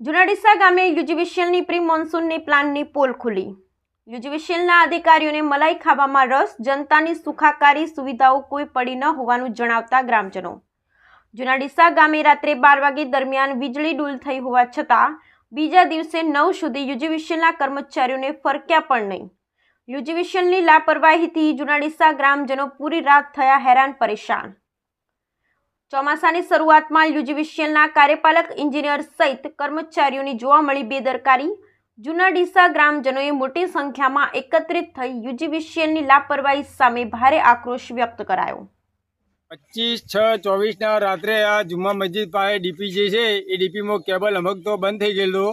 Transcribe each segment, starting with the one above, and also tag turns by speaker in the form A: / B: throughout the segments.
A: જુનાડીસા ગામે યુજીવીસીએલની પ્રી મોન્સૂનની પ્લાનની પોલ ખુલી. યુજીવીસીએલના અધિકારીઓને મલાઈ ખાવામાં રસ, જનતાની સુખાકારી સુવિધાઓ કોઈ પડી ન હોવાનું જણાવતા ગ્રામજનો. જુનાડીસા ગામે રાત્રે બાર વાગે દરમિયાન વીજળી ડૂલ થઈ હોવા છતાં બીજા દિવસે નવ સુધી યુજીવીસીએલના કર્મચારીઓને ફરક્યા પણ નહીં. યુજીવીસીએલની લાપરવાહીથી જુનાડીસા ગ્રામજનો પૂરી રાત થયા હેરાન પરેશાન. ચોમાસાની શરૂઆતમાં યુજીવીસીએલના કાર્યપાલક એન્જિનિયર સહિત કર્મચારીઓની જોવા મળી બેદરકારી. જૂના ડીસા ગ્રામજનોએ મોટી સંખ્યામાં એકત્રિત થઈ યુજીવીસીએલની લાપરવાહી સામે ભારે આક્રોશ વ્યક્ત કરાયો.
B: પચીસ છ ચોવીસના રાત્રે આ જુમ્મા મસ્જિદ પાસે ડીપી જે છે, એ ડીપીમાં કેબલ અમુક તો બંધ થઈ ગયેલો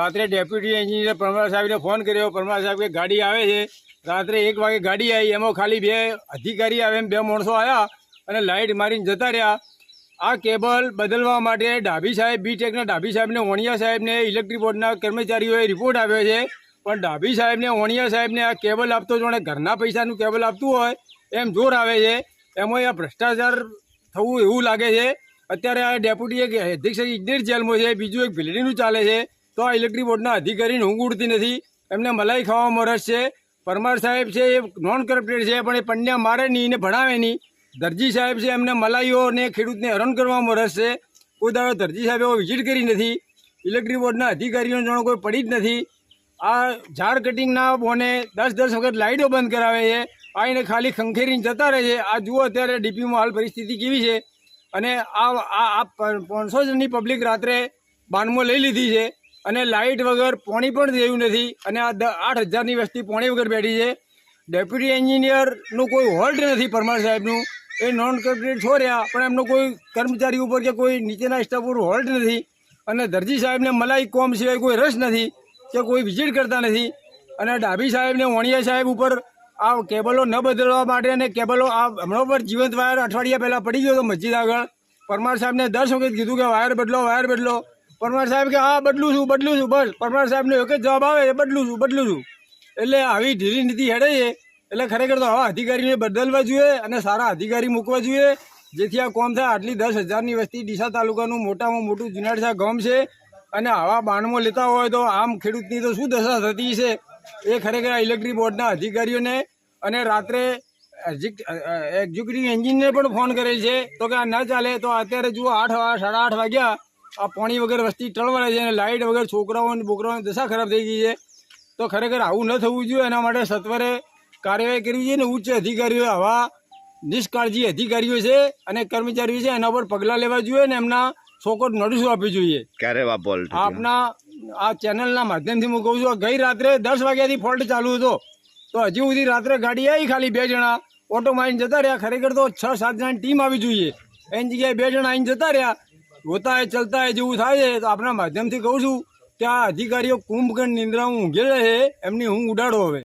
B: રાત્રે ડેપ્યુટી એન્જિનિયર પરમાર સાહેબને ફોન કર્યો, પરમાર સાહેબ કે ગાડી આવે છે. રાત્રે એક વાગે ગાડી આવી, એમાં ખાલી બે અધિકારી આવે એમ બે માણસો આવ્યા અને લાઇટ મારીને જતા રહ્યા. આ કેબલ બદલવા માટે ડાભી સાહેબ બીટેકના ડાભી સાહેબને વણિયા સાહેબને, ઇલેક્ટ્રિક બોર્ડના કર્મચારીઓએ રિપોર્ટ આવ્યો છે. પણ ડાભી સાહેબને વણિયા સાહેબને આ કેબલ આપતો જોણે ઘરના પૈસાનું કેબલ આપતું હોય એમ જોર આવે છે. એમાં આ ભ્રષ્ટાચાર થવું એવું લાગે છે. અત્યારે આ ડેપ્યુટી એક અધ્યક્ષ ઇજનેર જેલમાં છે, બીજું એક ભીલડીનું ચાલે છે. તો આ ઇલેક્ટ્રિક બોર્ડના અધિકારીને ઊંઘ ઉડતી નથી. એમને મલાઈ ખાવામાં રસ છે. પરમાર સાહેબ છે એ નોન કરપ્ટેડ છે, પણ એ પંડ્યા મારે નહીં એને ભણાવે નહીં. દરજી સાહેબ છે એમને મલાઈઓને ખેડૂતને હેરાન કરવામાં રસ છે. કોઈ દાડો દરજી સાહેબ વિઝિટ કરી નથી. ઇલેક્ટ્રિક બોર્ડના અધિકારીઓને જાણો કોઈ પડી જ નથી. આ ઝાડ કટિંગના બોને દસ દસ વખત લાઇટો બંધ કરાવે છે. આઈને ખાલી ખંખેરીને જતા રહે છે. આ જુઓ અત્યારે ડીપીમાં હાલ પરિસ્થિતિ કેવી છે. અને આ આ આ પાંચસો જણની પબ્લિક રાત્રે બાનમો લઈ લીધી છે. અને લાઇટ વગર પોણી પણ દેવું નથી. અને આ આઠ હજારની વસ્તી પોણી વગર બેઠી છે. ડેપ્યુટી એન્જિનિયરનું કોઈ હોલ્ટ નથી પરમાર સાહેબનું. એ નોન કોર્પોરેટ છોડ્યા, પણ એમનો કોઈ કર્મચારી ઉપર કે કોઈ નીચેના સ્ટાફ ઉપર હોલ્ટ નથી. અને દરજી સાહેબને મલાઈ કોમ સિવાય કોઈ રસ નથી, કે કોઈ વિઝિટ કરતા નથી. અને ડાભી સાહેબને વણિયા સાહેબ ઉપર આ કેબલો ન બદલવા માટે અને કેબલો આ હમણાં પર જીવંત વાયર અઠવાડિયા પહેલાં પડી ગયો હતો મસ્જિદ આગળ. પરમાર સાહેબને દસ વખત કીધું કે વાયર બદલો વાયર બદલો. પરમાર સાહેબ કે, હા, બદલું છું બદલું છું, બસ. પરમાર સાહેબનો એક જ જવાબ આવે, એ બદલું છું બદલું છું. એટલે આવી ઢીલી નીતિ હેડે છે. એટલે ખરેખર તો આવા અધિકારીને બદલવા જોઈએ અને સારા અધિકારી મૂકવા જોઈએ. જેથી આ કોમ થાય. આટલી દસ હજારની વસ્તી ડીસા તાલુકાનું મોટામાં મોટું જુનાડસા ગામ છે. અને આવા બાણમાં લેતા હોય તો આમ ખેડૂતની તો શું દશા થતી છે? એ ખરેખર આ ઇલેક્ટ્રિક બોર્ડના અધિકારીઓને અને રાત્રે એક્ઝિક્યુટિવ એન્જિનને પણ ફોન કરેલ છે. તો કે આ ના ચાલે તો અત્યારે જુઓ આઠ સાડા આઠ વાગ્યા. આ પાણી વગર વસ્તી ટળવાડે છે અને લાઇટ વગર છોકરાઓ અને બોકરાઓની દશા ખરાબ થઈ ગઈ છે. તો ખરેખર આવું ન થવું જોઈએ. એના માટે સત્વરે કાર્યવાહી કરવી જોઈએ ને ઉચ્ચ અધિકારીઓ આવા નિષ્કાળજી અધિકારીઓ છે અને કર્મચારીઓ છે એના પર પગલાં લેવા જોઈએ ને એમના ચોક્કસ નોટિસો આપવી જોઈએ.
C: ક્યારે
B: આપના આ ચેનલના માધ્યમથી હું કહું છું ગઈ રાત્રે દસ વાગ્યાથી ફોલ્ટ ચાલુ હતો. તો હજી સુધી રાત્રે ગાડી આવી ખાલી બે જણા. ઓટો મારીને જતા રહ્યા. ખરેખર તો છ સાત જણાની ટીમ આવી જોઈએ. એની જગ્યાએ બે જણા આવીને જતા રહ્યા. હોતા એ ચલતા એ જેવું થાય છે તો આપણા માધ્યમથી કહું છું કે આ અધિકારીઓ કુંભકર્ણ નિંદ્રામાં ઊંઘેલા છે એમની હું ઉડાડો હવે.